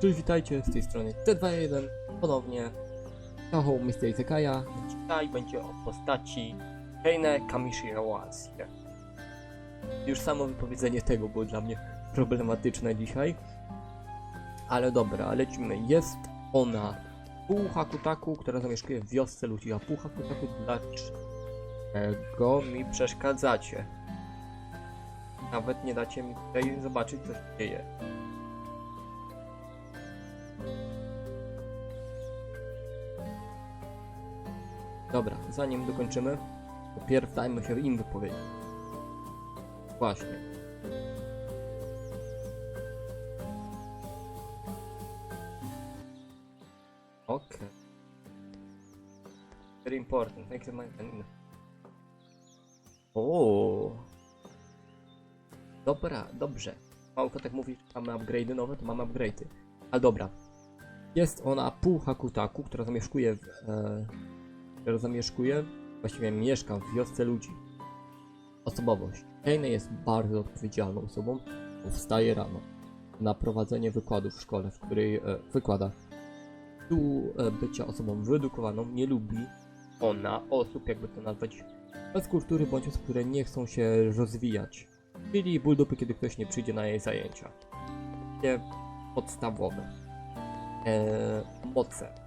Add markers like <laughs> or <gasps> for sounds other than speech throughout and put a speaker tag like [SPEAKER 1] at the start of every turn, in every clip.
[SPEAKER 1] Cześć, witajcie z tej strony T21, ponownie Tahoe Mr. Izekaja. Dzisiaj będzie o postaci Heine Kamishirawasie. Już samo wypowiedzenie tego było dla mnie problematyczne dzisiaj. Ale dobra, lecimy. Jest ona pół Hakutaku, która zamieszkuje w wiosce ludzi, a pół Hakutaku dlaczego mi przeszkadzacie? Nawet nie dacie mi tutaj zobaczyć, co się dzieje. Dobra, zanim dokończymy, to pierw dajmy się im wypowiedzieć. Właśnie. Okay. Very important. Make the mind. O. Dobra, dobrze. Małko tak mówi, że mamy upgrade'y nowe, to mamy upgrade'y. Ale dobra. Jest ona pół Hakutaku, która zamieszkuje w... E, która zamieszkuje, właściwie mieszka w wiosce ludzi. Osobowość. Kane jest bardzo odpowiedzialną osobą, wstaje rano na prowadzenie wykładów w szkole, w której e, wykłada. Tu e, bycia osobą wyedukowaną nie lubi ona osób, jakby to nazwać, bez kultury bądź osób, które nie chcą się rozwijać. Czyli ból kiedy ktoś nie przyjdzie na jej zajęcia. Takie podstawowe. E, moce.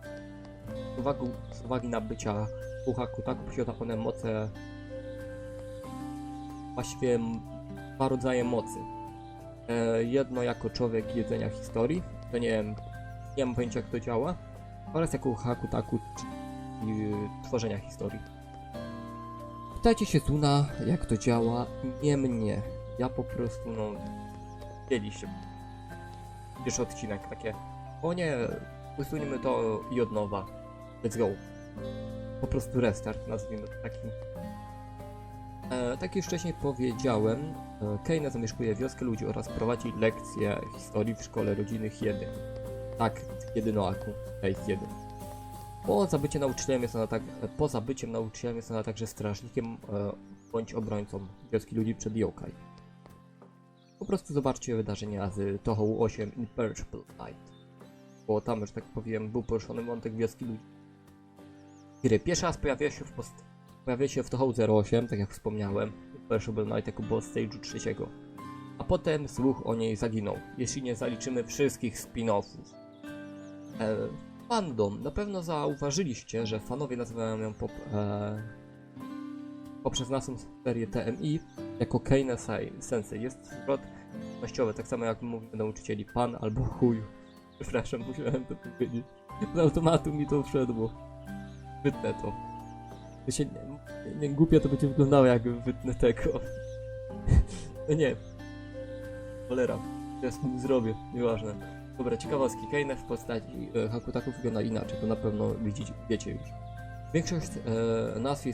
[SPEAKER 1] Z uwagi, z uwagi na bycia Pucha Kutaku posiada one moce właściwie dwa rodzaje mocy. E, jedno jako człowiek jedzenia historii, to nie wiem, nie mam pojęcia jak to działa, oraz jako Hakutaku czyli tworzenia historii. Pytajcie się Zuna, jak to działa, nie mnie. Ja po prostu, no, widzieliście pierwszy odcinek, takie, o nie, usuniemy to i od nowa. Let's go. Po prostu restart, nazwijmy to takim. E, tak jak już wcześniej powiedziałem, e, zamieszkuje wioskę ludzi oraz prowadzi lekcje historii w szkole rodzinnych 1. Tak, jedynoaku, Case 1. Poza byciem nauczycielem jest ona tak, e, poza byciem nauczycielem jest ona także strażnikiem e, bądź obrońcą wioski ludzi przed yokai. Po prostu zobaczcie wydarzenia z Tohoe 8 Imperishable Night. Bo tam, że tak powiem, był poruszony wątek wioski ludzi. Kiedy pierwszy raz pojawia się w post... pojawia się w Tohoe 08, tak jak wspomniałem, Imperishable Night jako boss stage'u trzeciego. A potem słuch o niej zaginął, jeśli nie zaliczymy wszystkich spin-offów. E, fandom. Na pewno zauważyliście, że fanowie nazywają ją pop, e, poprzez naszą serię TMI jako Kane Sensei. Jest zwrot właściwowy, tak samo jak mówimy nauczycieli pan albo chuj. <laughs> Przepraszam, musiałem to powiedzieć. Z automatu mi to wszedło. Wytnę to. To się nie, nie głupio to będzie wyglądało jak wytnę tego. <laughs> No nie. Cholera. Teraz mu zrobię, nieważne. Dobra, ciekawostki. Kane w postaci e, Hakutaku wygląda inaczej, to na pewno widzicie, wiecie już. Większość e, nazw i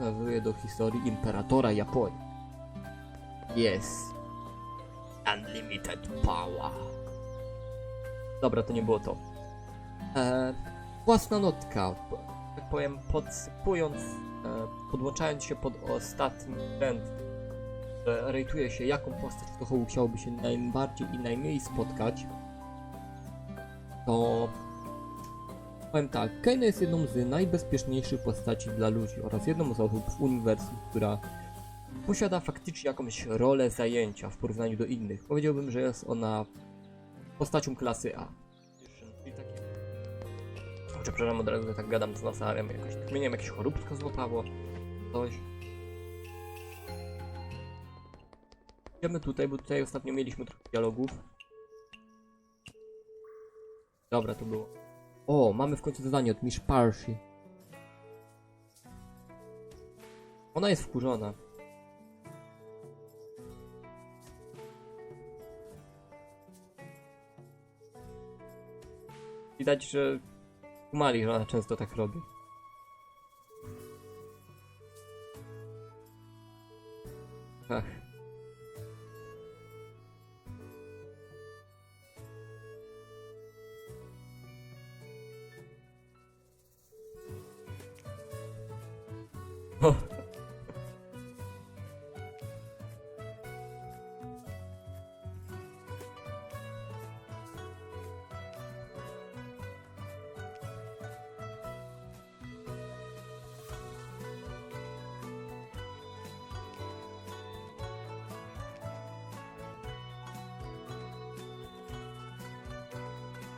[SPEAKER 1] nawiązuje do historii Imperatora Japonii. Yes. Unlimited power. Dobra, to nie było to. E, własna notka. Tak powiem, podsypując, e, podłączając się pod ostatni trend, rejtuje się, jaką postać w Tohołu chciałoby się najbardziej i najmniej spotkać, to powiem tak, Kane jest jedną z najbezpieczniejszych postaci dla ludzi oraz jedną z osób w uniwersum, która posiada faktycznie jakąś rolę zajęcia w porównaniu do innych. Powiedziałbym, że jest ona postacią klasy A. Przepraszam, od razu tak gadam z nosarem, jakoś tak mnie jakieś choróbsko złapało, coś. Idziemy tutaj, bo tutaj ostatnio mieliśmy trochę dialogów. Dobra, to było. O, mamy w końcu zadanie od Miss Parsi. Ona jest wkurzona. Widać, że kumali, że ona często tak robi. Ach.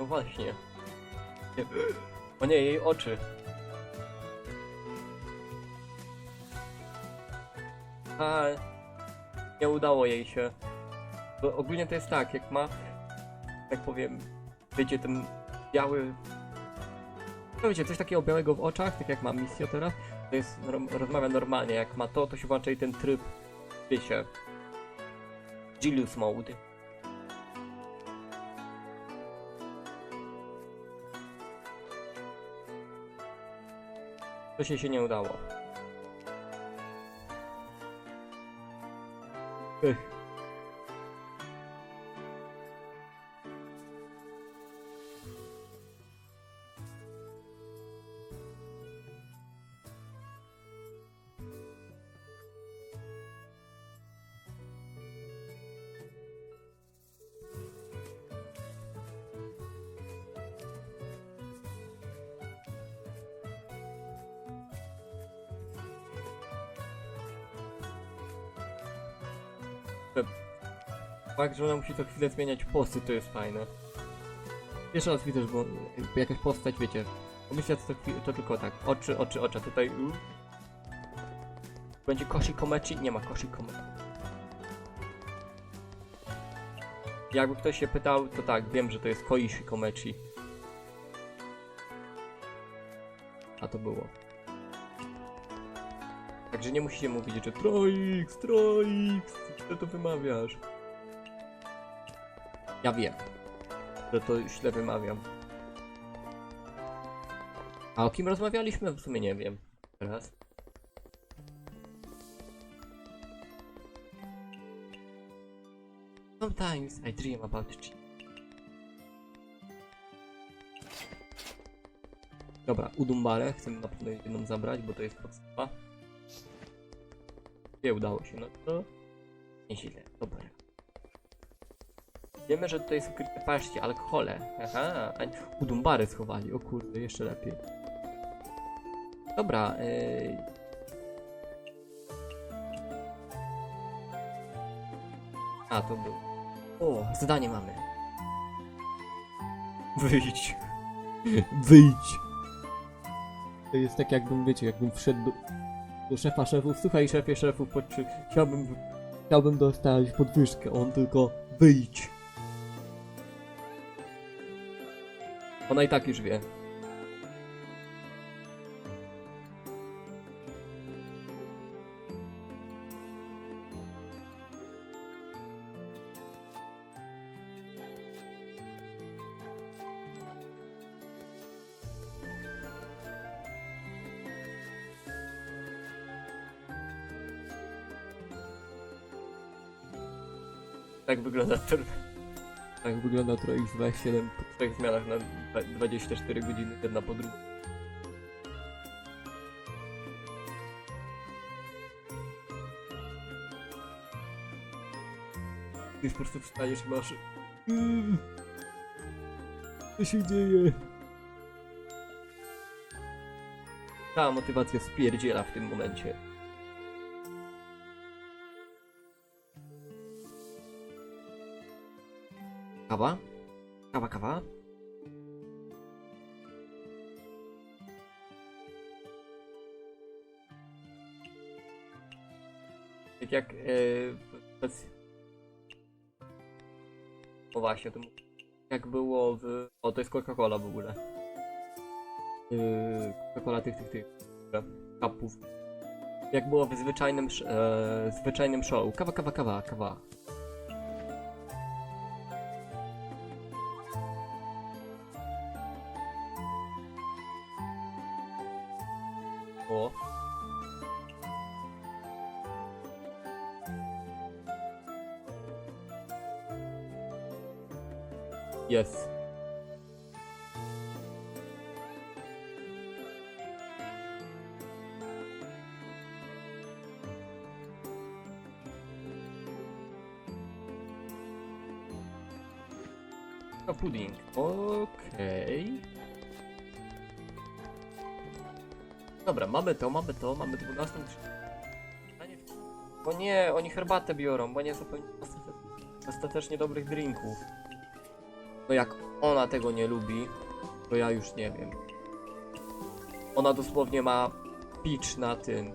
[SPEAKER 1] No właśnie. O nie, jej oczy. A, nie udało jej się. Bo ogólnie to jest tak, jak ma, tak powiem, wiecie, ten biały... No wiecie, coś takiego białego w oczach, tak jak ma misja teraz, to jest, rozmawia normalnie, jak ma to, to się włącza i ten tryb, wiecie, Gilius Mode. To się się nie udało. Ech. Fakt, że ona musi co chwilę zmieniać posty, to jest fajne. Jeszcze raz widzę, bo jakaś postać, wiecie, pomyślę to, to tylko tak, oczy, oczy, oczy, tutaj... Będzie Koshi Komechi? Nie ma Koshi Komechi. Jakby ktoś się pytał, to tak, wiem, że to jest Koishi Komechi. A to było. Także nie musicie mówić, że Troix, Troix, źle to wymawiasz. Ja wiem, że to źle wymawiam. A o kim rozmawialiśmy? W sumie nie wiem. Teraz. Sometimes I dream about cheese. Dobra, Udumbarę chcemy na pewno jedną zabrać, bo to jest podstawa. Nie udało się, no to nieźle, dobra. Wiemy, że tutaj jest ukryte, patrzcie, alkohole. Aha, a Udumbary schowali, o kurde, jeszcze lepiej. Dobra, yy... A, to był... O, zadanie mamy. Wyjdź. Wyjdź. To jest tak jakbym, wiecie, jakbym wszedł do, do szefa szefów. Słuchaj, szefie szefów, chciałbym, chciałbym dostać podwyżkę. On tylko wyjdź. Ona i tak już wie. Tak wygląda tur... Tak wygląda Troix 27 po trzech zmianach na dwa- 24 godziny, jedna po drugiej. Ty po prostu wstajesz i masz... Mm. Co się dzieje? Ta motywacja spierdziela w tym momencie. Kawa? Kawa, kawa? Tak jak... Yy, o właśnie, to jak było w... O, to jest Coca-Cola w ogóle. Yy, Coca-Cola tych, tych, tych... Kapów. Jak było w zwyczajnym, e, zwyczajnym show. Kawa, kawa, kawa, kawa. A pudding. Okej. Dobra, mamy to, mamy to, mamy 12. Bo nie, oni herbatę biorą, bo nie dostate- dostatecznie dobrych drinków. No jak ona tego nie lubi, to ja już nie wiem. Ona dosłownie ma pitch na tym.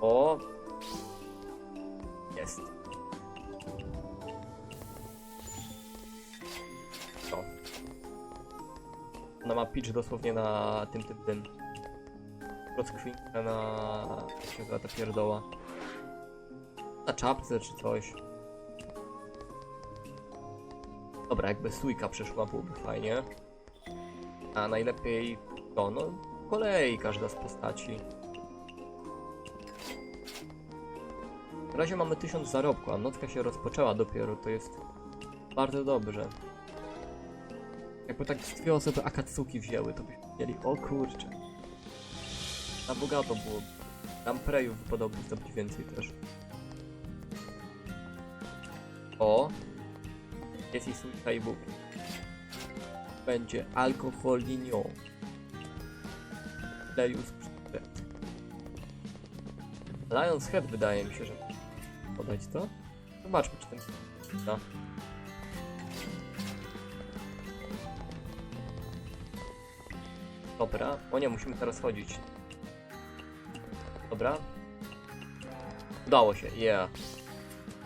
[SPEAKER 1] O! Ona ma pitch dosłownie na tym, tym, tym. Rozkwinkę na... się ta pierdoła. Na czapce czy coś. Dobra, jakby sójka przeszła, byłoby fajnie. A najlepiej to, no, kolei każda z postaci. Na razie mamy 1000 zarobku, a nocka się rozpoczęła dopiero, to jest bardzo dobrze. Jakby tak z dwie osoby Akatsuki wzięły, to byśmy mieli, o kurczę. Na bogato było. Tam prejów wypadałoby zdobyć więcej też. O! Jest i bóg. Będzie alkoholinio. Przyszedł. Lions Head wydaje mi się, że podać to. Zobaczmy czy ten da. Dobra, o nie, musimy teraz chodzić. Dobra. Udało się, yeah.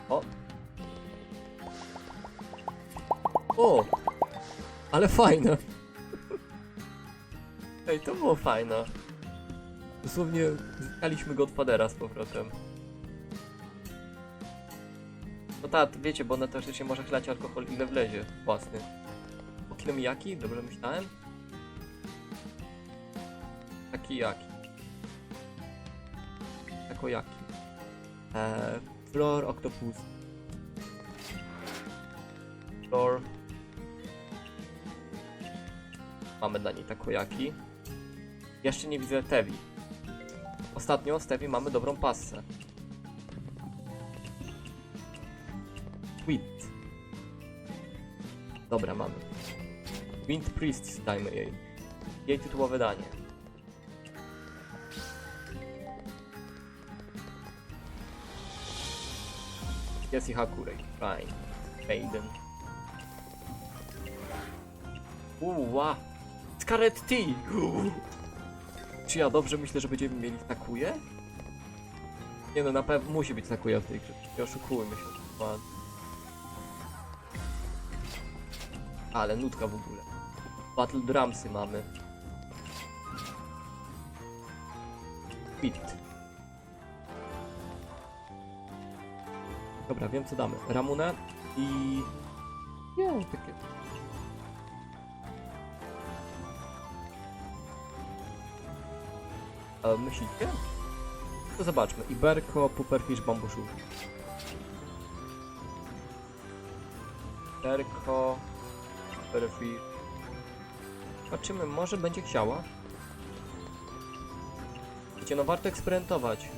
[SPEAKER 1] O. O! Ale fajne. <laughs> Ej, to było fajne. Dosłownie zyskaliśmy Godfathera z powrotem. No tak, wiecie, bo na teoretycznie może chlać alkohol ile wlezie własny. Okinomiyaki? Dobrze myślałem? Taki jaki. Tako jaki. Eee, Flor Octopus. Flor. Mamy dla niej takojaki. Jeszcze nie widzę Tevi. Ostatnio z Tevi mamy dobrą passę. Sweet. Dobra, mamy. Wind Priest dajmy jej. Jej tytułowe danie. Jest i Hakurei. Fine. Maiden. Uła! Scarlet Tea! <gasps> Czy ja dobrze myślę, że będziemy mieli Takuje? Nie no, na pewno musi być Takuya w tej grze. Nie oszukujmy się. Ładnie. Ale nutka w ogóle. Battle Drumsy mamy. Beat. Dobra, wiem co damy. Ramunę i... Nie, takie... A myślicie? To zobaczmy. Iberko, Pupperfish, Bambuszu. Iberko, Pupperfish. Zobaczymy, może będzie chciała. Wiecie, no warto eksperymentować.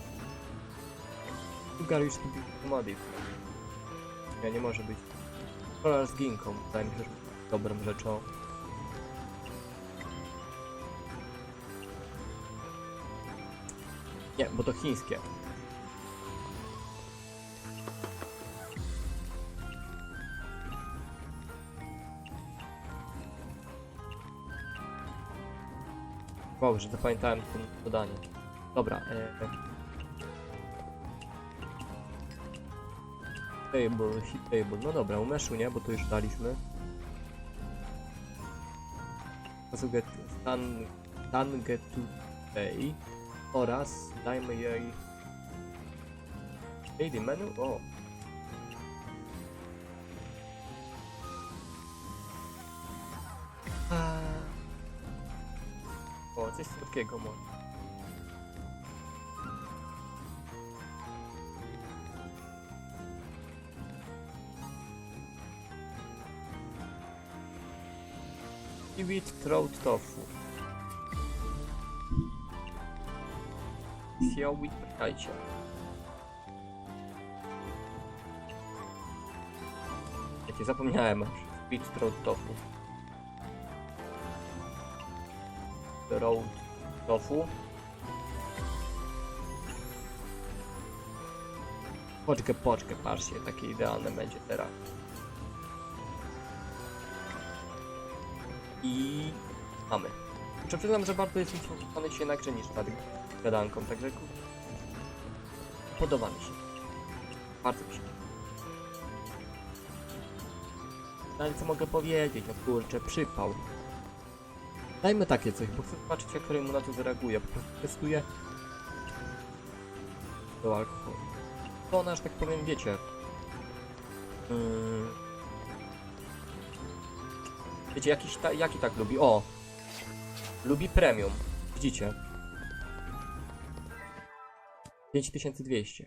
[SPEAKER 1] Sugar już to be commodity. Nie, może być. Kolor z ginką, wydaje mi się, że dobrą rzeczą. Nie, bo to chińskie. Wow, że zapamiętałem to dodanie. Dobra, e... Table, hit table. No dobra, umeszu nie, bo to już daliśmy. Get stan, stan get to pay oraz dajmy jej Lady menu? O! O, coś słodkiego może. Seaweed Throat Tofu. Seaweed, czekajcie. Jakie zapomniałem. Seaweed Throat Tofu. Throat Tofu. Poczkę, poczkę, patrzcie, takie idealne będzie teraz. I mamy. Muszę przyznam, że bardzo jestem przekonany się jednakże niż nad gadanką, także podoba mi się. Bardzo mi się. No ale co mogę powiedzieć, no kurczę, przypał. Dajmy takie coś, bo chcę zobaczyć jak mu na to zareaguje, po prostu testuję do alkoholu. To ona, że tak powiem, wiecie. Yy... Wiecie, jakiś ta, jaki tak lubi? O! Lubi premium. Widzicie? 5200.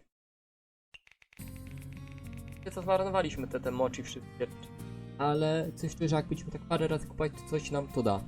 [SPEAKER 1] Wiecie co, zmarnowaliśmy te, te mochi wszystkie. Ale coś czuję, że jak będziemy tak parę razy kupować, to coś nam to da.